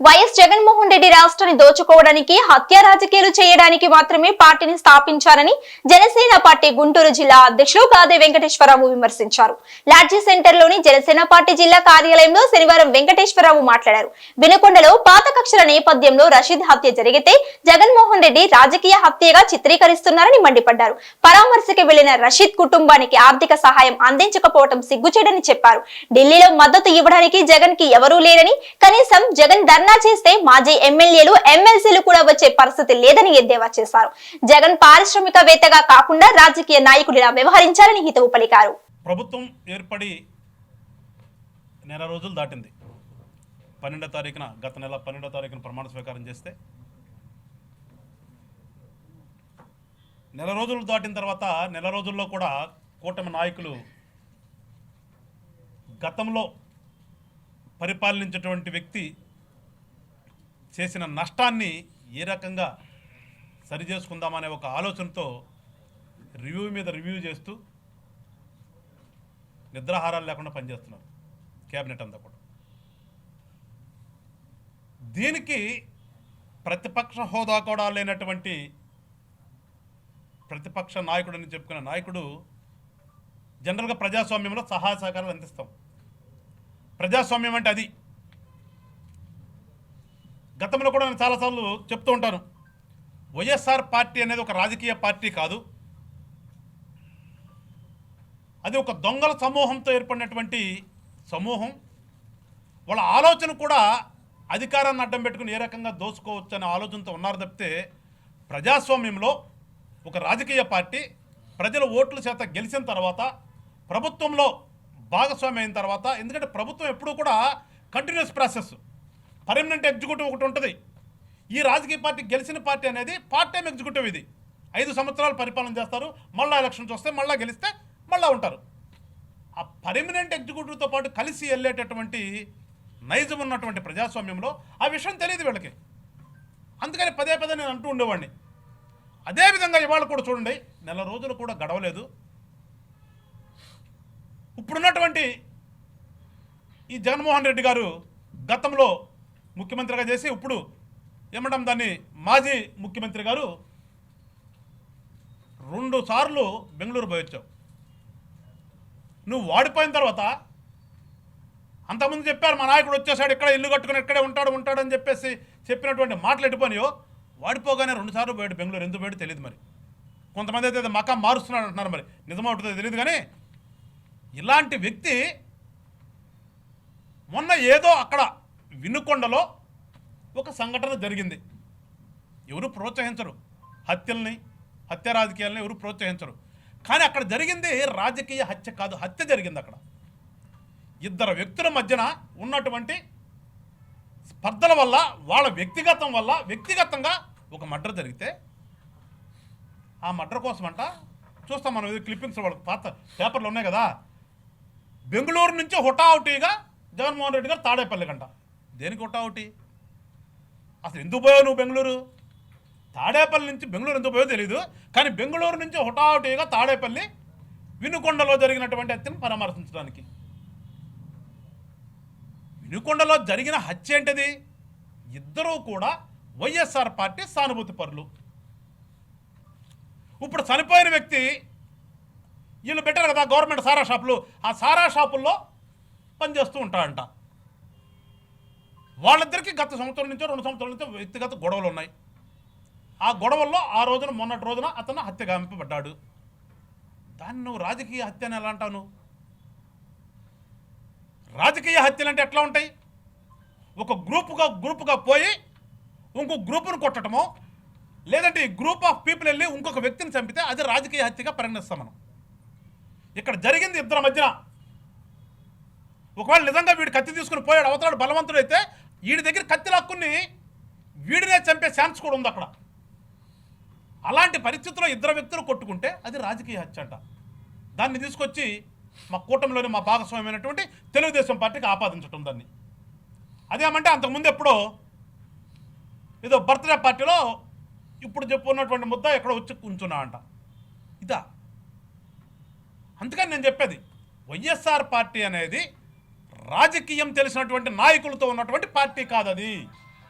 YS Jaganmohan Reddy రాష్ట్రాన్ని దోచుకోవడానికి హత్య రాజకీయాలు చేయడానికి మాత్రమే పార్టీని స్థాపించారని జనసేన పార్టీ గుంటూరు జిల్లా అధ్యక్షులు గాదే వెంకటేశ్వరరావు విమర్శించారు. లాడ్జీ సెంటర్లోని జనసేన పార్టీ జిల్లా కార్యాలయంలో శనివారం వెంకటేశ్వరరావు మాట్లాడారు. వినుకొండలో పాత కక్షల నేపథ్యంలో రషీద్ హత్య జరిగితే జగన్మోహన్ రెడ్డి రాజకీయ హత్యగా చిత్రీకరిస్తున్నారని మండిపడ్డారు. పరామర్శకి వెళ్ళిన రషీద్ కుటుంబానికి ఆర్థిక సహాయం అందించకపోవడం సిగ్గుచేడని చెప్పారు. ఢిల్లీలో మద్దతు ఇవ్వడానికి జగన్కి ఎవరూ లేరని కనీసం జగన్ ధర్నా చేస్తే మాజీ ఎమ్మెల్యేలు ఎమ్మెల్సీలు కూడా వచ్చే పరిస్థితి లేదని ఎద్దేవా చేశారు. జగన్ పారిశ్రామికవేత్తగా కాకుండా రాజకీయ నాయకుడిలా వ్యవహరించాలని హితవు పలికారు. ప్రభుత్వం ఏర్పడి నెల రోజులు దాటింది. పన్నెండో తారీఖున గత నెల పన్నెండో తారీఖున ప్రమాణ స్వీకారం చేస్తే నెల రోజులు దాటిన తర్వాత నెల రోజుల్లో కూడా కూటమి నాయకులు గతంలో పరిపాలించేటువంటి వ్యక్తి చేసిన నష్టాన్ని ఏ రకంగా సరిచేసుకుందామనే ఒక ఆలోచనతో రివ్యూ మీద రివ్యూ చేస్తూ నిద్రాహారాలు లేకుండా పనిచేస్తున్నారు క్యాబినెట్ అంతా కూడా. దీనికి ప్రతిపక్ష హోదా కూడా లేనటువంటి ప్రతిపక్ష నాయకుడని చెప్పుకునే నాయకుడు జనరల్గా ప్రజాస్వామ్యంలో సహాయ సహకారాలు అందిస్తాం. ప్రజాస్వామ్యం అంటే అది. గతంలో కూడా నేను చాలాసార్లు చెప్తూ ఉంటాను. వైఎస్ఆర్ పార్టీ అనేది ఒక రాజకీయ పార్టీ కాదు. అది ఒక దొంగల సమూహంతో ఏర్పడినటువంటి సమూహం. వాళ్ళ ఆలోచన కూడా అధికారాన్ని అడ్డం పెట్టుకుని ఏ రకంగా దోసుకోవచ్చు అనే ఆలోచనతో ఉన్నారు తప్పితే ప్రజాస్వామ్యంలో ఒక రాజకీయ పార్టీ ప్రజల ఓట్ల చేత గెలిచిన తర్వాత ప్రభుత్వంలో భాగస్వామి అయిన తర్వాత ఎందుకంటే ప్రభుత్వం ఎప్పుడూ కూడా కంటిన్యూస్ ప్రాసెస్ పర్మనెంట్ ఎగ్జిక్యూటివ్ ఒకటి ఉంటుంది. ఈ రాజకీయ పార్టీ గెలిచిన పార్టీ అనేది పార్ట్ టైం ఎగ్జిక్యూటివ్ ఇది. ఐదు సంవత్సరాలు పరిపాలన చేస్తారు మళ్ళీ ఎలక్షన్స్ వస్తే మళ్ళీ గెలిస్తే మళ్ళీ ఉంటారు. ఆ పర్మనెంట్ ఎగ్జిక్యూటివ్తో పాటు కలిసి వెళ్ళేటటువంటి నైజం ఉన్నటువంటి ప్రజాస్వామ్యంలో ఆ విషయం తెలియదు వీళ్ళకి. అందుకని పదే పదే నేను అంటూ ఉండేవాడిని. అదేవిధంగా ఇవాళ కూడా చూడండి నెల రోజులు కూడా గడవలేదు. ఇప్పుడున్నటువంటి ఈ జగన్మోహన్ రెడ్డి గారు గతంలో ముఖ్యమంత్రిగా చేసి ఇప్పుడు ఏమంటాం దాన్ని? మాజీ ముఖ్యమంత్రి గారు రెండు సార్లు బెంగళూరు పోయొచ్చావు. నువ్వు వాడిపోయిన తర్వాత అంతకుముందు చెప్పారు మా నాయకుడు వచ్చేసాడు ఇక్కడ ఇల్లు కట్టుకుని ఇక్కడే ఉంటాడు ఉంటాడు అని చెప్పేసి చెప్పినటువంటి మాటలు ఎట్టుపోనియో వాడిపోగానే రెండుసార్లు పోయాడు బెంగళూరు. ఎందుకు పోయాడు తెలియదు మరి. కొంతమంది అయితే మకా మారుస్తున్నాడు అంటున్నారు మరి. నిజమవుతుందో తెలియదు కానీ ఇలాంటి వ్యక్తి మొన్న ఏదో అక్కడ వినుకొండలో ఒక సంఘటన జరిగింది. ఎవరు ప్రోత్సహించరు. హత్యల్ని హత్య రాజకీయాలని ఎవరు ప్రోత్సహించరు. కానీ అక్కడ జరిగింది రాజకీయ హత్య కాదు హత్య జరిగింది అక్కడ. ఇద్దరు వ్యక్తుల మధ్యన ఉన్నటువంటి స్పర్ధల వల్ల వాళ్ళ వ్యక్తిగతం వల్ల వ్యక్తిగతంగా ఒక మర్డర్ జరిగితే ఆ మర్డర్ కోసమంట చూస్తాం మనం ఇది క్లిప్పింగ్స్ వాళ్ళకి పాత పేపర్లు ఉన్నాయి కదా బెంగళూరు నుంచి హుటాహుటీగా జగన్మోహన్ రెడ్డి గారు తాడేపల్లికంట దేనికి హుటాహుటి అసలు ఎందుకు పోయావు నువ్వు బెంగళూరు? తాడేపల్లి నుంచి బెంగళూరు ఎందుకు పోయో తెలియదు కానీ బెంగళూరు నుంచి హుటాహుటిగా తాడేపల్లి వినుకొండలో జరిగినటువంటి హత్యను పరామర్శించడానికి. వినుకొండలో జరిగిన హత్య ఏంటిది? ఇద్దరూ కూడా వైఎస్ఆర్ పార్టీ సానుభూతి పరులు. ఇప్పుడు చనిపోయిన వ్యక్తి వీళ్ళు పెట్టారు కదా గవర్నమెంట్ సారా షాపులు ఆ సారా షాపుల్లో పనిచేస్తూ ఉంటాడంట. వాళ్ళిద్దరికీ గత సంవత్సరం నుంచో రెండు సంవత్సరాల నుంచో వ్యక్తిగత గొడవలు ఉన్నాయి. ఆ గొడవల్లో ఆ రోజున మొన్నటి రోజున అతను హత్యగాంపబడ్డాడు దాన్ని నువ్వు రాజకీయ హత్య అని ఎలా అంటావు రాజకీయ హత్యలు అంటే ఎట్లా ఉంటాయి? ఒక గ్రూపుగా గ్రూపుగా పోయి ఇంకో గ్రూపును కొట్టడమో లేదంటే ఈ గ్రూప్ ఆఫ్ పీపుల్ వెళ్ళి ఇంకొక వ్యక్తిని చంపితే అది రాజకీయ హత్యగా పరిగణిస్తాం మనం. ఇక్కడ జరిగింది ఇద్దరి మధ్యన. ఒకవేళ నిజంగా వీడు కత్తి తీసుకుని పోయాడు అవతలాడు బలవంతుడు అయితే వీడి దగ్గర కత్తి లాక్కుని వీడినే చంపే ఛాన్స్ కూడా ఉంది అక్కడ. అలాంటి పరిస్థితుల్లో ఇద్దరు వ్యక్తులు కొట్టుకుంటే అది రాజకీయ హత్య అంట. దాన్ని తీసుకొచ్చి మా కూటమిలోని మా భాగస్వామ్యమైనటువంటి తెలుగుదేశం పార్టీకి ఆపాదించటం దాన్ని. అదేమంటే అంతకుముందు ఎప్పుడో ఏదో బర్త్డే పార్టీలో ఇప్పుడు చెప్పుకున్నటువంటి ముద్ద ఎక్కడ వచ్చి కూర్చున్నా అంట. ఇదా. అందుకని నేను చెప్పేది వైఎస్ఆర్ పార్టీ అనేది రాజకీయం తెలిసినటువంటి నాయకులతో ఉన్నటువంటి పార్టీ కాదది.